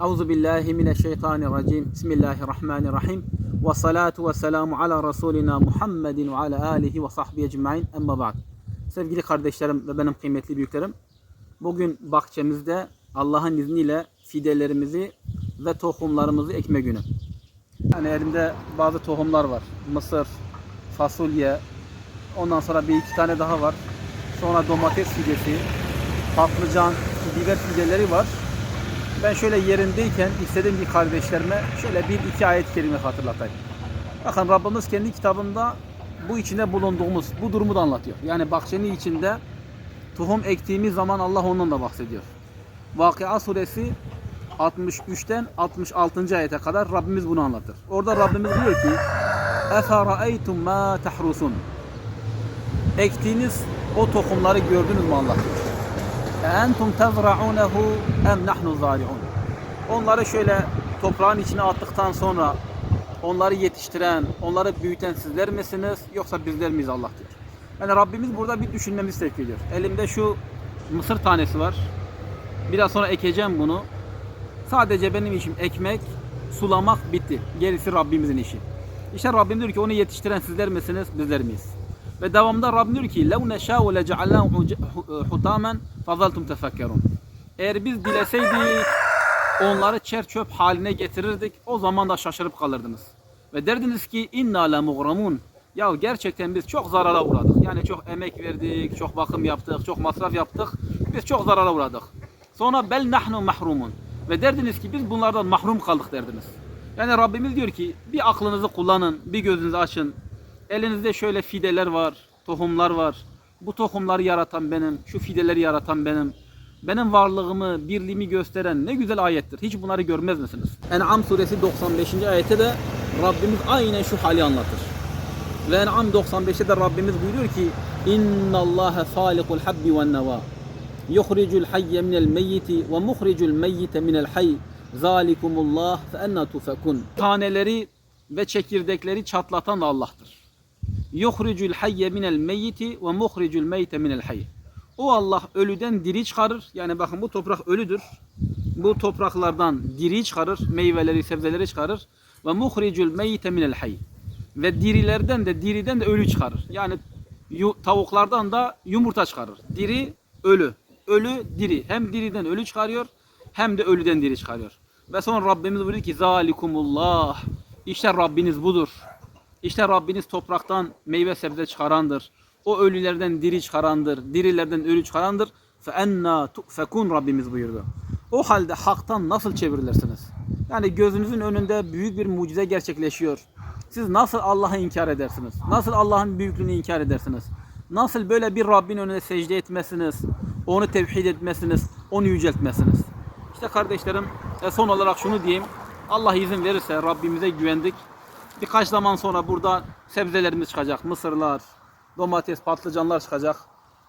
Euzu billahi mineşşeytanirracim. Bismillahirrahmanirrahim. Ve salatu ve selamu ala Resulina Muhammedin ve ala alihi ve sahbihi ecmaîn. Emma ba'd. Sevgili kardeşlerim ve benim kıymetli büyüklerim. Bugün bahçemizde Allah'ın izniyle fidelerimizi ve tohumlarımızı ekme günü. Yani elimde bazı tohumlar var. Mısır, fasulye, ondan sonra bir iki tane daha var. Sonra domates fidesi, patlıcan, biber fideleri var Ben şöyle yerindeyken istedim ki kardeşlerime şöyle bir iki ayet-i kerime hatırlatayım. Bakın Rabbimiz kendi kitabında bu içinde bulunduğumuz bu durumu da anlatıyor. Yani bahçenin içinde tohum ektiğimiz zaman Allah ondan da bahsediyor. Vakıa suresi 63'ten 66. ayete kadar Rabbimiz bunu anlatır. Orada Rabbimiz diyor ki اَفَرَأَيْتُمْ مَا تَحْرُسُونَ Ektiğiniz o tohumları gördünüz mü Allah diyor. entum tezra'unehu em nahnu zari'un. Onları şöyle toprağın içine attıktan sonra onları yetiştiren, onları büyüten sizler misiniz yoksa bizler miyiz Allah diyor. Yani Rabbimiz burada bir düşünmemizi sevk ediyor. Elimde şu mısır tanesi var. Biraz sonra ekeceğim bunu. Sadece benim işim ekmek, sulamak bitti. Gerisi Rabbimizin işi. İşte Rabbim diyor ki onu yetiştiren sizler misiniz, bizler miyiz? Ve devamında Rabbim diyor ki لَوْ نَشَاءُ لَجَعَلَّهُ حُتَامًا فَظَلْتُمْ تَفَكَّرُونَ Eğer biz dileseydik onları çer çöp haline getirirdik. O zaman da şaşırıp kalırdınız. Ve derdiniz ki inna la mughramun. Ya gerçekten biz çok zarara uğradık. Yani çok emek verdik, çok bakım yaptık, çok masraf yaptık. Biz çok zarara uğradık. Sonra bel nahnu mahrumun. Ve derdiniz ki biz bunlardan mahrum kaldık derdiniz. Yani Rabbimiz diyor ki bir aklınızı kullanın, bir gözünüzü açın. Elinizde şöyle fideler var, tohumlar var. Bu tohumları yaratan benim, şu fideleri yaratan benim. Benim varlığımı, birliğimi gösteren ne güzel ayettir. Hiç bunları görmez misiniz? En'am suresi 95. ayette de Rabbimiz aynen şu hali anlatır. Ve En'am 95'te de Rabbimiz buyuruyor ki falikul habbi ve neva yuhricul hayye minel meyyiti ve muhricul meyyite minel hayy zalikumullah fe enna tufekun taneleri ve çekirdekleri çatlatan da Allah'tır. Yuhricul hayye minel meyyiti ve muhricul meyte minel hayy. O Allah ölüden diri çıkarır. Yani bakın bu toprak ölüdür. Bu topraklardan diri çıkarır. Meyveleri, sebzeleri çıkarır. Ve muhricul meyte minel hayy. Ve dirilerden de diriden de ölü çıkarır. Yani tavuklardan da yumurta çıkarır. Diri, ölü. Ölü, diri. Hem diriden ölü çıkarıyor hem de ölüden diri çıkarıyor. Ve sonra Rabbimiz buyuruyor ki zalikumullah. İşte Rabbiniz budur. İşte Rabbiniz topraktan meyve sebze çıkarandır. O ölülerden diri çıkarandır. Dirilerden ölü çıkarandır. Fe enna tu'fekun Rabbimiz buyurdu. O halde haktan nasıl çevrilirsiniz? Yani gözünüzün önünde büyük bir mucize gerçekleşiyor. Siz nasıl Allah'ı inkar edersiniz? Nasıl Allah'ın büyüklüğünü inkar edersiniz? Nasıl böyle bir Rabbin önünde secde etmesiniz? Onu tevhid etmesiniz? Onu yüceltmesiniz? İşte kardeşlerim e, son olarak şunu diyeyim. Allah izin verirse Rabbimize güvendik. Birkaç zaman sonra burada sebzelerimiz çıkacak. Mısırlar, domates, patlıcanlar çıkacak.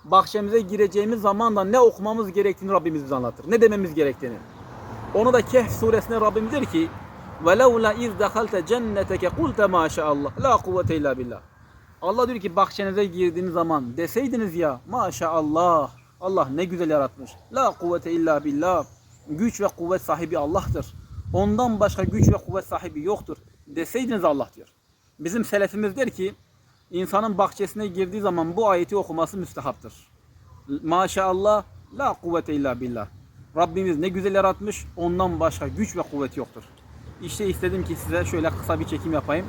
Bahçemize gireceğimiz zaman da ne okumamız gerektiğini Rabbimiz bize anlatır. Ne dememiz gerektiğini. Onu da Kehf suresinde Rabbim der ki وَلَوْلَا اِذْ دَخَلْتَ جَنَّتَكَ قُلْتَ مَا شَاءَ اللّٰهِ لَا قُوَّةَ اِلَّا بِاللّٰهِ Allah diyor ki bahçenize girdiğiniz zaman deseydiniz ya maşallah Allah ne güzel yaratmış. La kuvvete illa billah. Güç ve kuvvet sahibi Allah'tır. Ondan başka güç ve kuvvet sahibi yoktur. Deseydiniz Allah diyor. Bizim selefimiz der ki insanın bahçesine girdiği zaman bu ayeti okuması müstehaptır. Maşallah la kuvvete illa billah. Rabbimiz ne güzel yaratmış. Ondan başka güç ve kuvvet yoktur. İşte istedim ki size şöyle kısa bir çekim yapayım.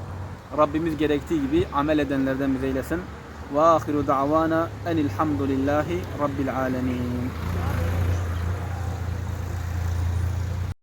Rabbimiz gerektiği gibi amel edenlerden bize eylesin. Ve ahiru da'vana enilhamdülillahi rabbil alemin.